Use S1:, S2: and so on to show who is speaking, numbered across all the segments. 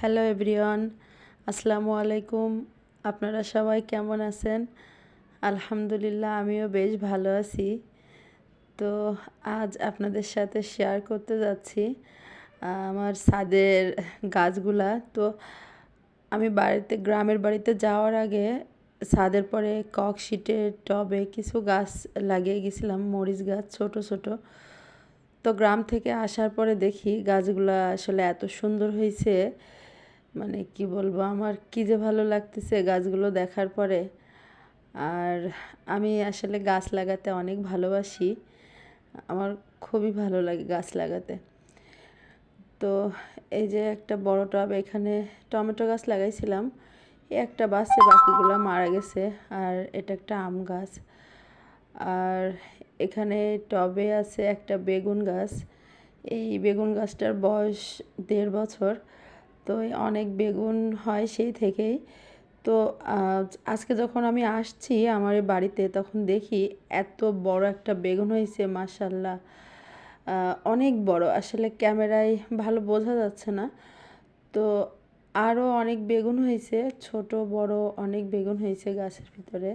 S1: Hello everyone আসসালামু আলাইকুম আপনারা সবাই কেমন আছেন? আলহামদুলিল্লাহ, আমিও বেশ ভালো আছি। তো আজ আপনাদের সাথে শেয়ার করতে যাচ্ছি আমার ছাদের গাছগুলা। তো আমি বাড়িতে, গ্রামের বাড়িতে যাওয়ার আগে ছাদের পরে কক শিটের টবে কিছু গাছ লাগিয়ে গেছিলাম, মরিচ গাছ ছোট ছোট। তো গ্রাম থেকে আসার পরে দেখি গাছগুলো আসলে এত সুন্দর হয়েছে। মানে কি বলব, আমার কী যে ভালো লাগতেছে গাছগুলো দেখার পরে। আর আমি আসলে গাছ লাগাতে অনেক ভালোবাসি। আমার খুবই ভালো লাগে গাছ লাগাতে। তো এই যে একটা বড় টব, এখানে টমেটো গাছ লাগাইছিলাম। একটা বাসে বাকিগুলো মারা গেছে, আর এটা একটা আম গাছ। আর এখানে টবে আছে একটা বেগুন গাছ। এই বেগুন গাছটার বয়স দেড় বছর। তো অনেক বেগুন হয় সেই থেকেই। তো আজকে যখন আমি আসছি আমার বাড়িতে তখন দেখি এত বড় একটা বেগুন হয়েছে মাসাল্লাহ অনেক বড়। আসলে ক্যামেরায় ভালো বোঝা যাচ্ছে না। তো আরও অনেক বেগুন হয়েছে, ছোট, বড় অনেক বেগুন হয়েছে গাছের ভিতরে।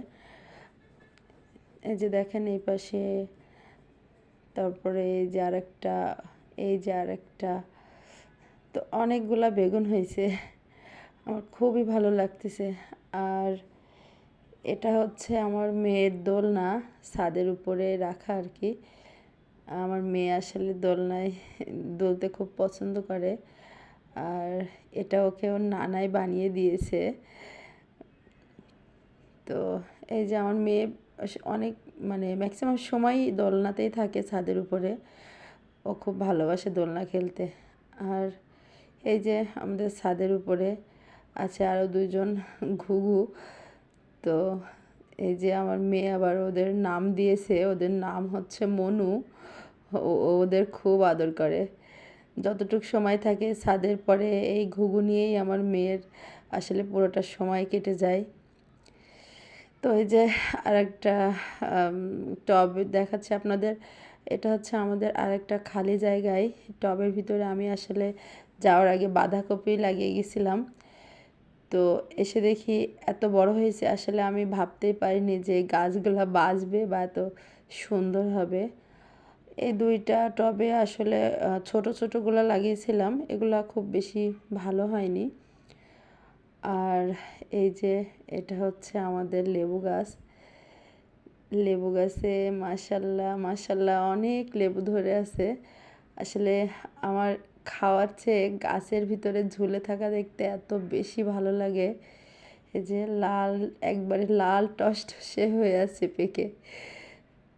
S1: এই যে দেখেন এই পাশে, তারপরে এই যে আর একটা এই যে আরেকটা। তো অনেকগুলা বেগুন হয়েছে। আমার খুবই ভালো লাগতেছে। আর এটা হচ্ছে আমার মেয়ের দোলনা ছাদের উপরে রাখা আর কি। আমার মেয়ে আসলে দোলনায় দোলতে খুব পছন্দ করে। আর এটা ওকে ওর নানাই বানিয়ে দিয়েছে। তো এই যে আমার মেয়ে অনেক মানে ম্যাক্সিমাম সময়ই দোলনাতেই থাকে ছাদের উপরে। ও খুব ভালোবাসে দোলনা খেলতে। আর এই যে আমাদের ছাদের উপরে আছে আরও দুজন ঘুঘু। তো এই যে আমার মেয়ে আবার ওদের নাম দিয়েছে, ওদের নাম হচ্ছে মনু। ওদের খুব আদর করে। যতটুকু সময় থাকে ছাদের পরে এই ঘুঘু নিয়েই আমার মেয়ের আসলে পুরোটা সময় কেটে যায়। তো এই যে আর একটা টব দেখাচ্ছে আপনাদের। এটা হচ্ছে আমাদের আরেকটা খালি জায়গায়। টবের ভিতরে আমি আসলে যাওয়ার আগে বাঁধাকপি লাগিয়ে গেছিলাম। তো এসে দেখি এত বড় হয়েছে, আসলে আমি ভাবতেই পারিনি যে গাছগুলো বাঁচবে বা এত সুন্দর হবে। এই দুইটা টবে আসলে ছোট ছোটোগুলো লাগিয়েছিলাম, এগুলো খুব বেশি ভালো হয়নি। আর এই যে এটা হচ্ছে আমাদের লেবু গাছ। লেবু গাছে মাসাল্লাহ মাসাল্লাহ অনেক লেবু ধরে আছে। আসলে আমার খাওয়ার চেয়ে গাছের ভিতরে ঝুলে থাকা দেখতে এত বেশি ভালো লাগে। এই যে লাল, একবারে লাল টসটসে হয়ে আছে পেকে।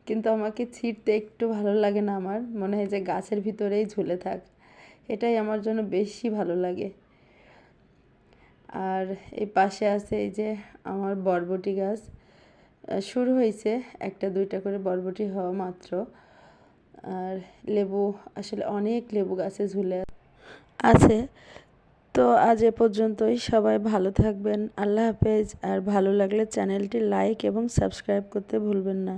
S1: কিন্তু আমাকে ছিঁড়তে একটু ভালো লাগে না আমার, মনে হয় যে গাছের ভিতরেই ঝুলে থাক। এটাই আমার জন্য বেশি ভালো লাগে। আর এই পাশে আছে এই যে আমার বরবটি গাছ। শুরু হয়েছে একটা দুইটা করে বরবটি হওয়া মাত্র। আর লেবু, আসলে অনেক লেবু গাছে ঝুলে আছে। তো আজ এ পর্যন্তই। সবাই ভালো থাকবেন। আল্লাহ হাফেজ। আর ভালো লাগলে চ্যানেলটি লাইক এবং সাবস্ক্রাইব করতে ভুলবেন না।